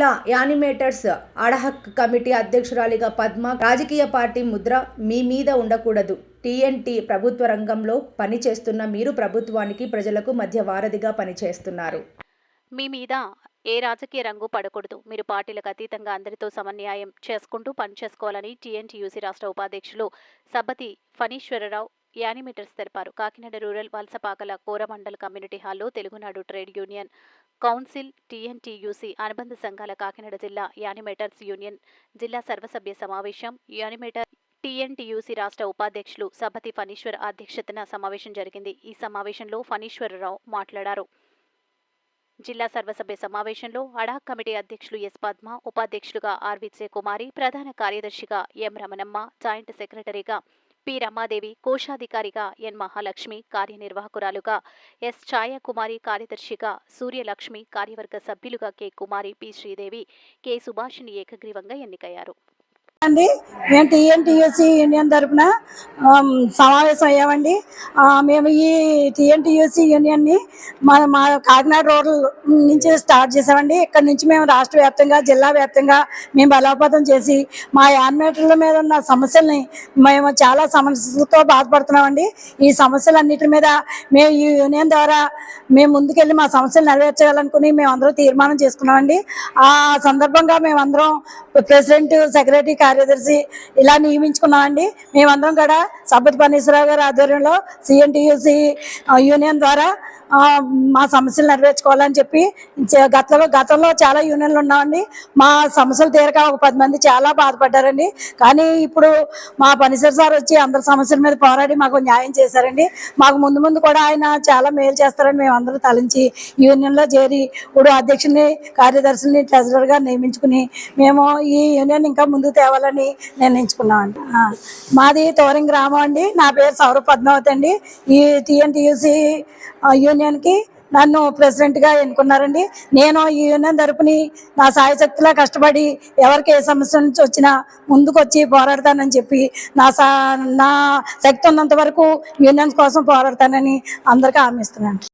జిల్లా animators ad hoc committee అధ్యక్షురాలిగా పద్మ రాజకీయ పార్టీ ముద్ర మీ మీద ఉండకూడదు. టీఎన్టీ ప్రభుత్వ రంగంలో పనిచేస్తున్న మీరు ప్రభుత్వానికి ప్రజలకు మధ్య వారధిగా పనిచేస్తున్నారు. మీ మీద ఏ రాజకీయ రంగు పడకూడదు. మీరు పార్టీలకు అతీతంగా అందరితో సమన్యాయం చేసుకుంటూ పనిచేసుకోవాలని టీఎన్టీయూసీ రాష్ట్ర ఉపాధ్యక్షులు సబ్బతి ఫణీశ్వరరావు యానిమేటర్స్ తెలిపారు. Kakinada rural Valasapakala Coromandel community హాల్లో Telugunadu trade union council TNTUC అనుబంధ సంఘాల కాకినాడ జిల్లా యానిమేటర్స్ యూనియన్ జిల్లా సర్వసభ్య సమావేశం. యానిమేటర్ టీఎన్టీయూసీ రాష్ట్ర ఉపాధ్యక్షులు సభతి ఫణీశ్వర్ అధ్యక్షతన సమావేశం జరిగింది. ఈ సమావేశంలో ఫణీశ్వరరావు మాట్లాడారు. జిల్లా సర్వసభ్య సమావేశంలో అడా కమిటీ అధ్యక్షులు ఎస్ పద్మ ఉపాధ్యక్షులుగా ఆర్ కుమారి ప్రధాన కార్యదర్శిగా ఎం రమణమ్మ జాయింట్ సెక్రటరీగా పి. రమాదేవి కోశాధికారిగా ఎన్. మహాలక్ష్మి కార్యనిర్వాహకురాలుగా ఎస్. ఛాయాకుమారి కార్యదర్శిగా సూర్యలక్ష్మి కార్యవర్గ సభ్యులుగా K. Kumari P. Sridevi K. Subhashini ఏకగ్రీవంగా ఎన్నికయ్యారు. అండి. మేము టీఎన్టీయూసీ యూనియన్ తరపున సమావేశం అయ్యామండి. మేము ఈ టీఎన్టీయూసీ యూనియన్ని మా మా కాకినాడ రోడ్ల నుంచి స్టార్ట్ చేసామండి. ఇక్కడ నుంచి మేము రాష్ట్ర వ్యాప్తంగా జిల్లా వ్యాప్తంగా మేము బలోపేతం చేసి మా యాన్మేటర్ల మీద ఉన్న సమస్యల్ని మేము చాలా సమస్యలతో బాధపడుతున్నామండి. ఈ సమస్యలన్నిటి మీద మేము ఈ యూనియన్ ద్వారా మేము ముందుకెళ్ళి మా సమస్యలు నెరవేర్చాలనుకుని మేము అందరూ తీర్మానం చేసుకున్నామండి. ఆ సందర్భంగా మేమందరం ప్రెసిడెంట్ సెక్రటరీ కార్యదర్శి ఇలా నియమించుకున్నామండి. మేమందరం కూడా సబ్బతి పన్నీశ్వరరావు గారి ఆధ్వర్యంలో సిఎన్టీయూసి యూనియన్ ద్వారా మా సమస్యలు నెరవేర్చుకోవాలని చెప్పి గతంలో గతంలో చాలా యూనియన్లు ఉన్నామండి. మా సమస్యలు తీరక ఒక పది మంది చాలా బాధపడ్డారండి. కానీ ఇప్పుడు మా పనిసరి సార్ వచ్చి అందరి సమస్యల మీద పోరాడి మాకు న్యాయం చేశారండి. మాకు ముందు ముందు కూడా ఆయన చాలా మేలు చేస్తారని మేము అందరూ తలంచి యూనియన్లో చేరి ఇప్పుడు అధ్యక్షుని కార్యదర్శిని ట్రెజరర్గా నియమించుకుని మేము ఈ యూనియన్ ఇంకా ముందుకు తేవాలని నిర్ణయించుకున్నామండి. మాది తోరింగ్ గ్రామం అండి. నా పేరు సౌరవ్ పద్మావతి అండి. ఈ టీఎన్టీయూసీ యూనియన్కి నన్ను ప్రెసిడెంట్గా ఎన్నుకున్నారండి. నేను ఈ యూనియన్ తరపుని నా సాయశక్తిలా కష్టపడి ఎవరికి ఏ సమస్య నుంచి వచ్చినా ముందుకు వచ్చి పోరాడతానని చెప్పి నా సా నా శక్తి ఉన్నంత వరకు యూనియన్స్ కోసం పోరాడతానని అందరికీ హామీ ఇస్తున్నాను.